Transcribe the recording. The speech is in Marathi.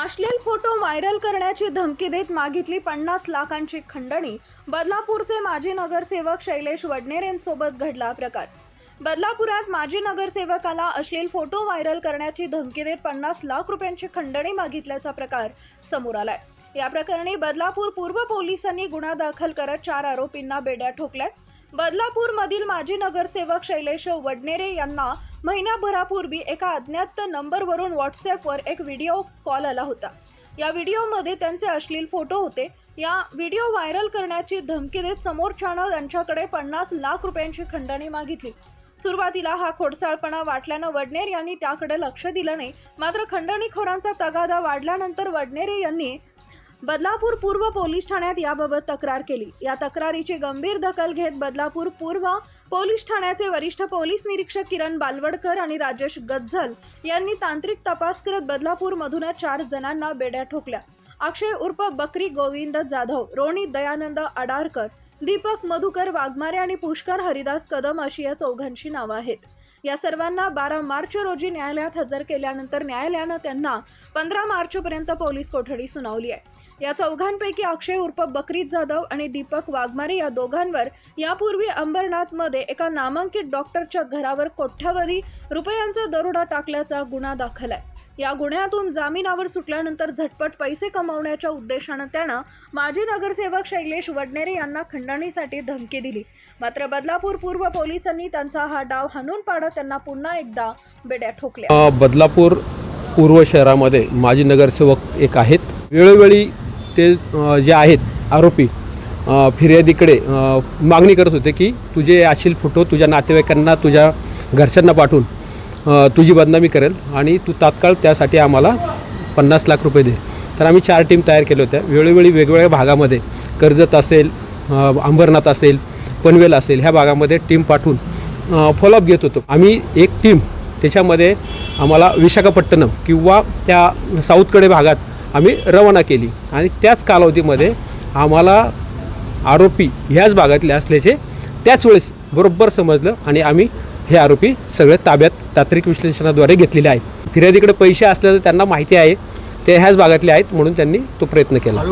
अश्लील फोटो व्हायरल करण्याची धमकी देत मागितली पन्नास लाखांची खंडणी. बदलापूरचे माजी नगरसेवक शैलेश वडनेरेंसोबत घडला प्रकार. बदलापुरात माजी नगरसेवकाला अश्लील फोटो व्हायरल करण्याची धमकी देत पन्नास लाख रुपयांची खंडणी मागितल्याचा प्रकार समोर आलाय. या प्रकरणी बदलापूर पूर्व पोलिसांनी गुन्हा दाखल करत चार आरोपींना बेड्या ठोकल्यात. बदलापूर मधील माजी नगरसेवक शैलेश वडनेरे यांना महिन्याभरापूर्वी एका अज्ञात नंबरवरून व्हॉट्सअपवर एक व्हिडिओ कॉल आला होता. या व्हिडिओमध्ये त्यांचे अश्लील फोटो होते. या व्हिडिओ व्हायरल करण्याची धमकी देत समोरच्यानं त्यांच्याकडे पन्नास लाख रुपयांची खंडणी मागितली. सुरुवातीला हा खोडसाळपणा वाटल्यानं वडनेर यांनी त्याकडे लक्ष दिलं नाही. मात्र खंडणीखोरांचा तगादा वाढल्यानंतर वडनेरे यांनी बदलापूर पूर्व पोलीस ठाण्यात याबाबत तक्रार केली. या तक्रारीची गंभीर दखल घेत बदलापूर पूर्व पोलीस ठाण्याचे वरिष्ठ पोलीस निरीक्षक किरण बालवडकर आणि राजेश गज्जल यांनी तांत्रिक तपास करत बदलापूरमधूनच चार जणांना बेड्या ठोकल्या. अक्षय उर्फ बकरी गोविंद जाधव रोणी दयानंद अडारकर दीपक मधुकर वाघमारे आणि पुष्कर हरिदास कदम अशी या चौघांची नावं आहेत. या सर्वांना बारा मार्च रोजी न्यायालयात हजर केल्यानंतर न्यायालयानं त्यांना पंधरा मार्चपर्यंत पोलीस कोठडी सुनावली आहे. या चौघांपैकी अक्षय उर्फ बकरीद जाधव आणि दीपक वाघमारे या दोघांवर यापूर्वी अंबरनाथमध्ये एका नामांकित डॉक्टरच्या घरावर कोट्यावधी रुपयांचा दरोडा टाकल्याचा गुन्हा दाखल आहे. या गुन्ह्यातून जामिनावर सुटल्यानंतर झटपट पैसे कमावण्याच्या उद्देशानं त्यानं माजी नगरसेवक शैलेश वडनेरे यांना खंडणीसाठी धमकी दिली. मात्र बदलापूर पूर्व पोलिसांनी त्यांचा हा डाव हाणून पाडत त्यांना पुन्हा एकदा बेड्या ठोकल्या. बदलापूर पूर्व शहरामध्ये माजी नगरसेवक एक आहेत. वेळोवेळी ते जे आहेत आरोपी फिर्यादीकडे मागणी करत होते की तुझे अशील फोटो तुझ्या नातेवाईकांना तुझ्या घरच्यांना पाठवून तुझी बदनामी करेल आणि तू तात्काळ त्यासाठी आम्हाला पन्नास लाख रुपये दे. तर आम्ही चार टीम तयार केल्या होत्या. वेळोवेळी वेगवेगळ्या भागामध्ये कर्जत असेल अंबरनाथ असेल पनवेल असेल ह्या भागामध्ये टीम पाठवून फॉलोअप घेत होतो. आम्ही एक टीम त्याच्यामध्ये आम्हाला विशाखापट्टणम किंवा त्या साऊथकडे भागात आम्ही रवाना केली. आणि त्याच कालावधीमध्ये आम्हाला आरोपी ह्याच भागातले असल्याचे त्याच वेळेस बरोबर समजलं आणि आम्ही हे आरोपी सगळे ताब्यात तांत्रिक विश्लेषणाद्वारे घेतलेले आहेत. फिर्यादीकडे पैसे असल्याचं त्यांना माहिती आहे. ते ह्याच भागातले आहेत म्हणून त्यांनी तो प्रयत्न केला.